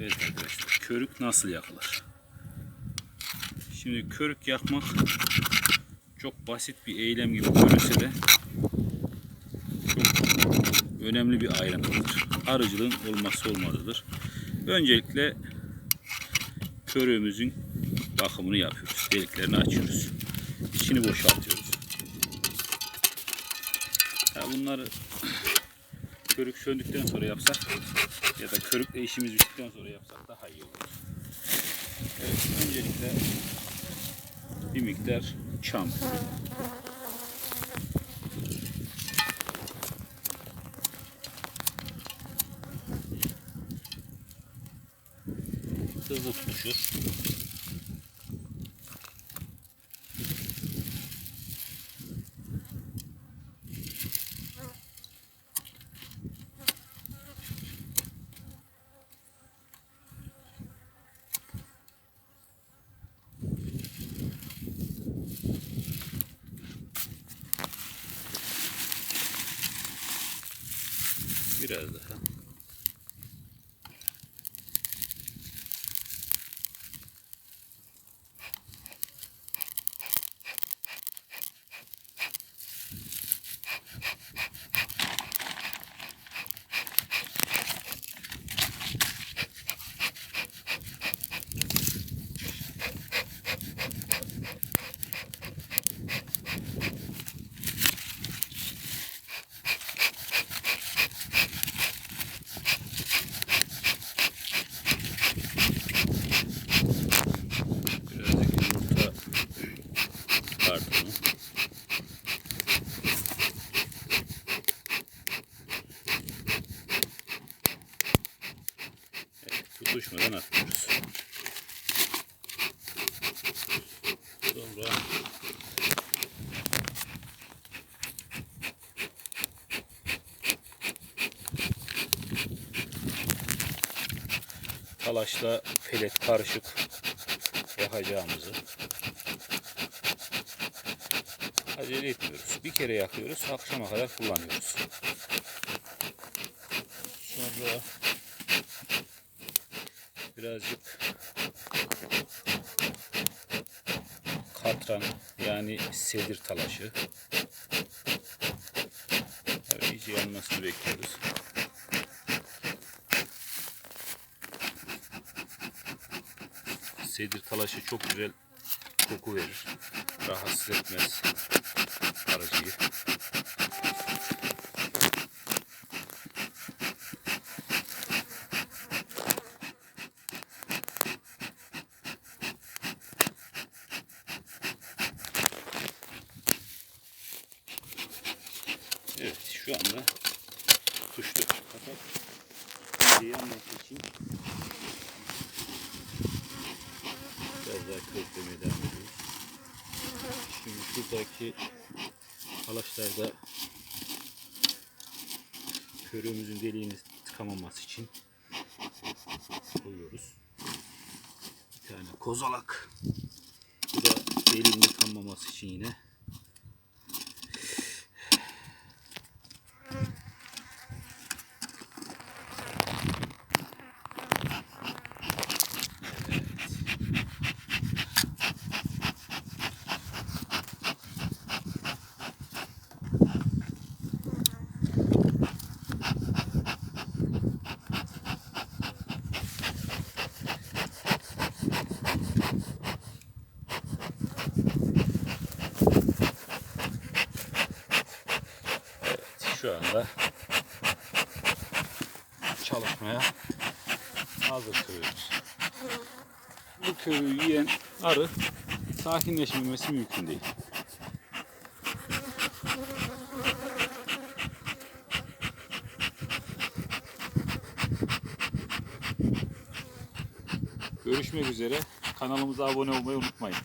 Evet arkadaşlar körük nasıl yakılır? Şimdi körük yakmak çok basit bir eylem gibi görünse de çok önemli bir ayrıntıdır. Arıcılığın olmazsa olmazıdır. Öncelikle körüğümüzün bakımını yapıyoruz. Deliklerini açıyoruz. İçini boşaltıyoruz. Ya bunları körük söndükten sonra yapsak ya da körükle işimiz bittikten sonra yapsak daha iyi olur. Evet, öncelikle bir miktar çam. Hızlı tutuşur. Biraz daha. Tutuşmadan atıyoruz. Sonra talaşla pelet karışık yakacağımızı acele etmiyoruz. Bir kere yakıyoruz, akşama kadar kullanıyoruz. Sonra birazcık katran yani sedir talaşı. Evet, iyice yanmasını bekliyoruz. Sedir talaşı çok güzel koku verir. Rahatsız etmez arıcıyı. Evet şu anda tuştu. Fakat iyice yanması için Biraz daha köklemeye devam ediyoruz. Şimdi şuradaki halaşlarda körüğümüzün deliğini tıkamaması için koyuyoruz. Bir tane kozalak. Bu da deliğin tıkanmaması için yine şu anda çalışmaya hazır kırıyoruz. Bu köyü yiyen arı sakinleşmemesi mümkün değil. Görüşmek üzere. Kanalımıza abone olmayı unutmayın.